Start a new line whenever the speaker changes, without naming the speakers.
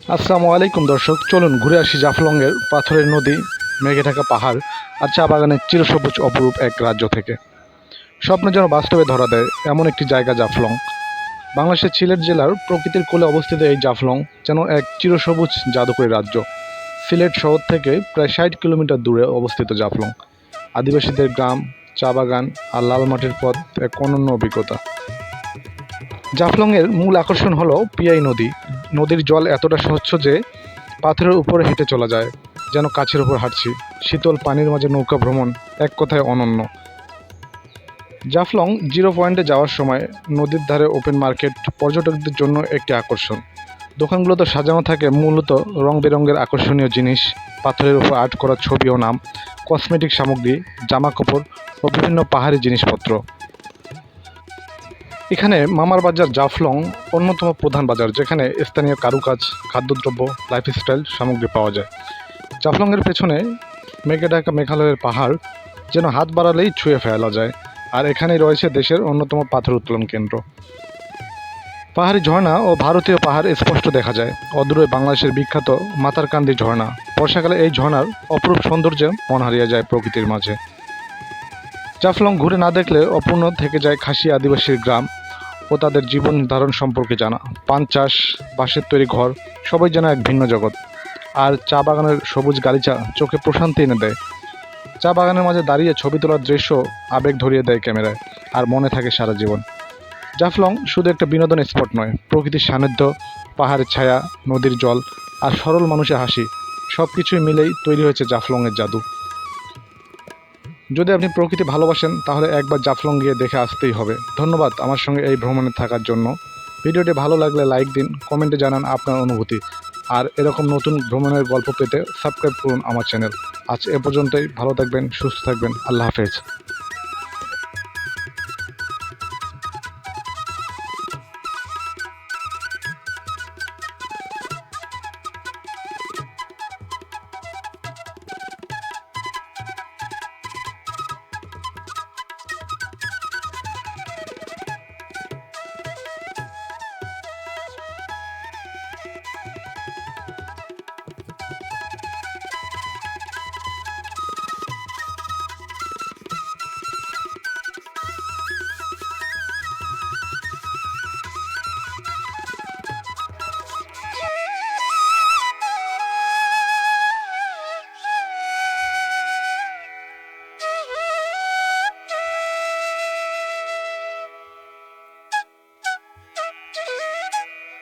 আসসালামু আলাইকুম দর্শক, চলুন ঘুরে আসি জাফলংয়ের পাথরের নদী, মেঘে ঢাকা পাহাড় আর চা বাগানের চিরসবুজ অপরূপ এক রাজ্য থেকে। স্বপ্ন যেন বাস্তবে ধরা দেয় এমন একটি জায়গা জাফলং। বাংলাদেশের সিলেট জেলার প্রকৃতির কোলে অবস্থিত এই জাফলং যেন এক চিরসবুজ জাদুকরী রাজ্য। সিলেট শহর থেকে প্রায় ষাট কিলোমিটার দূরে অবস্থিত জাফলং। আদিবাসীদের গ্রাম, চা বাগান আর লাল মাটির পথ এক অনন্য অভিজ্ঞতা। জাফলংয়ের মূল আকর্ষণ হলো পিয়াই নদী নদীর জল এতটা স্বচ্ছ যে পাথরের উপরে হেঁটে চলা যায়, যেন কাছের উপর হাঁটছি। শীতল পানির মাঝে নৌকা ভ্রমণ এক কথায় অনন্য। জাফলং জিরো পয়েন্টে যাওয়ার সময় নদীর ধারে ওপেন মার্কেট পর্যটকদের জন্য একটি আকর্ষণ। দোকানগুলোতে সাজানো থাকে, মূলত রং বেরঙের আকর্ষণীয় জিনিস, পাথরের উপর আর্ট করা ছবি ও নাম, কসমেটিক সামগ্রী, জামা কাপড় ও বিভিন্ন পাহাড়ি জিনিসপত্র। এখানে মামার বাজার জাফলং অন্যতম প্রধান বাজার, যেখানে স্থানীয় কারুকাজ, খাদ্যদ্রব্য লাইফস্টাইল সামগ্রী পাওয়া যায়। জাফলংয়ের পেছনে মেঘে ঢাকা মেঘালয়ের পাহাড়, যেন হাত বাড়ালেই ছুঁয়ে ফেলা যায়, আর এখানেই রয়েছে দেশের অন্যতম পাথর উত্তোলন কেন্দ্র। পাহাড়ি ঝর্ণা ও ভারতীয় পাহাড় স্পষ্ট দেখা যায়। অদূরে বাংলাদেশের বিখ্যাত মাতারকান্দি ঝর্ণা। বর্ষাকালে এই ঝর্ণার অপরূপ সৌন্দর্যে মন হারিয়ে যায় প্রকৃতির মাঝে। জাফলং ঘুরে না দেখলে অপূর্ণ থেকে যায় খাসি আদিবাসীর গ্রাম ও তাদের জীবন ধারণ সম্পর্কে জানা। পান চাষ, বাঁশের তৈরি ঘর, সবাই যেন এক ভিন্ন জগৎ। আর চা বাগানের সবুজ গালিচা চোখে প্রশান্তি এনে দেয়। চা বাগানের মাঝে দাঁড়িয়ে ছবি তোলার দৃশ্য আবেগ ধরিয়ে দেয় ক্যামেরায়, আর মনে থাকে সারা জীবন। জাফলং শুধু একটা বিনোদন স্পট নয়, প্রকৃতির সান্নিধ্য, পাহাড়ের ছায়া, নদীর জল, আর সরল মানুষের হাসি সব কিছুই মিলেই তৈরি হয়েছে জাফলংয়ের জাদু। যদি আপনি প্রকৃতি ভালোবাসেন, তাহলে একবার জাফলং গিয়ে দেখে আসতেই হবে। ধন্যবাদ আমার সঙ্গে এই ভ্রমণে থাকার জন্য। ভিডিওটি ভালো লাগলে লাইক দিন, কমেন্টে জানান আপনার অনুভূতি। আর এরকম নতুন ভ্রমণের গল্প পেতে সাবস্ক্রাইব করুন আমার চ্যানেল। আজ এ পর্যন্তই, ভালো থাকবেন, সুস্থ থাকবেন, আল্লাহ হাফেজ।